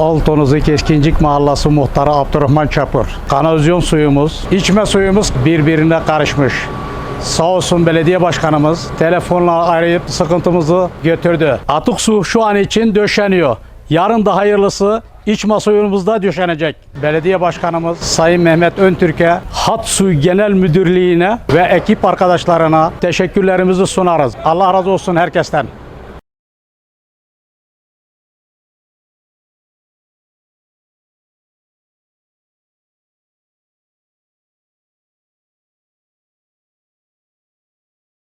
Altonuzu Keskincik Mahallesi Muhtarı Abdurrahman Çapur. Kanalizasyon suyumuz, içme suyumuz birbirine karışmış. Sağ olsun belediye başkanımız telefonla arayıp sıkıntımızı götürdü. Atık su şu an için döşeniyor. Yarın da hayırlısı içme suyumuzda döşenecek. Belediye başkanımız Sayın Mehmet Öntürk'e Hat Su Genel Müdürlüğü'ne ve ekip arkadaşlarına teşekkürlerimizi sunarız. Allah razı olsun herkesten.